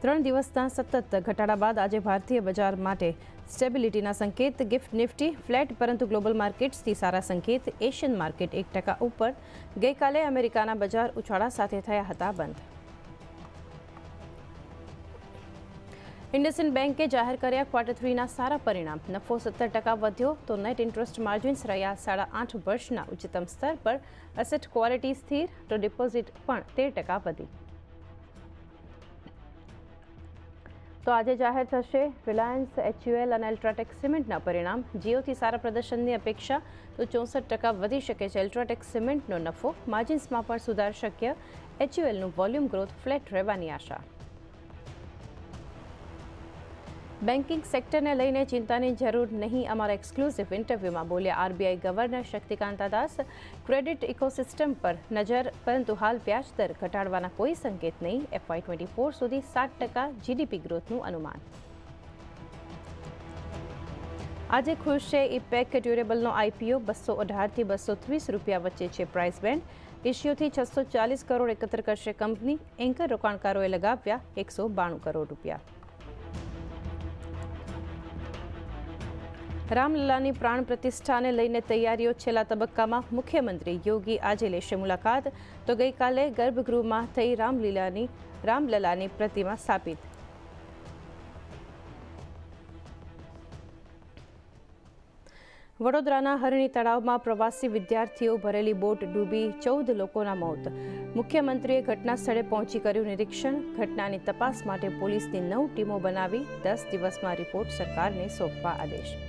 ત્રણ દિવસના સતત ઘટાડા બાદ આજે ભારતીય બજાર માટે સ્ટેબિલિટીના સંકેત, ગિફ્ટ, નિફ્ટી, ફ્લેટ, પરંતુ ગ્લોબલ માર્કેટ્સથી સારા સંકેત, એશિયન માર્કેટ એક ટકા ઉપર ગઈકાલે અમેરિકાના બજાર ઉછાળા સાથે થયા હતા બંધ. ઇન્ડસઇન્ડ બેન્કે જાહેર કર્યા ક્વાર્ટર થ્રીના સારા પરિણામ. નફો સત્તર ટકા વધ્યો તો નેટ ઇન્ટરેસ્ટ માર્જિન્સ રહ્યા સાડા આઠ વર્ષના ઉચ્ચતમ સ્તર પર. એસેટ ક્વોલિટી સ્થિર તો ડિપોઝિટ પણ તેર ટકા વધી. તો આજે જાહેર થશે રિલાયન્સ, એચયુએલ અને અલ્ટ્રાટેક સિમેન્ટના પરિણામ. જીઓથી સારા પ્રદર્શનની અપેક્ષા તો ચોસઠ ટકા વધી શકે છે. અલ્ટ્રાટેક સિમેન્ટનો નફો માર્જિન્સમાં પણ સુધાર શક્ય. એચયુએલનું વોલ્યુમ ગ્રોથ ફ્લેટ રહેવાની આશા. બેન્કિંગ સેક્ટરને લઈને ચિંતાની જરૂર નહીં. અમારા એક્સક્લુઝિવ ઇન્ટરવ્યૂમાં બોલ્યા RBI governor Shaktikanta Das, credit ecosystem પર નજર, પરંતુ હાલ વ્યાજ દર ઘટાડવાના કોઈ સંકેત નહીં. એફવાય ટ્વેન્ટી ફોર સુધી સાત ટકા જીડીપી ગ્રોથનું અનુમાન. આજે ખુશ છે ઇપેક ડ્યુરેબલનો આઈપીઓ. બસો અઢારથી બસો ત્રીસ રૂપિયા વચ્ચે છે પ્રાઇસ બેન્ડ. ઇશ્યુથી છસો ચાલીસ કરોડ એકત્ર કરશે કંપની. એન્કર રોકાણકારોએ લગાવ્યા એકસો બાણું કરોડ રૂપિયા. રામલલાની પ્રાણ પ્રતિષ્ઠાને લઈને તૈયારીઓ છેલ્લા તબક્કામાં મુખ્યમંત્રી યોગી આજે લેશે મુલાકાત. તો ગઈકાલે ગર્ભગૃહમાં થઈ રામલીલાની, રામલલાની પ્રતિમા સ્થાપિત. વડોદરાના હરણી તળાવમાં પ્રવાસી વિદ્યાર્થીઓ ભરેલી બોટ ડૂબી ચૌદ લોકોના મોત. મુખ્યમંત્રીએ ઘટના સ્થળે પહોંચી કર્યું નિરીક્ષણ. ઘટનાની તપાસ માટે પોલીસની નવ ટીમો બનાવી દસ દિવસમાં રિપોર્ટ સરકારને સોંપવા આદેશ.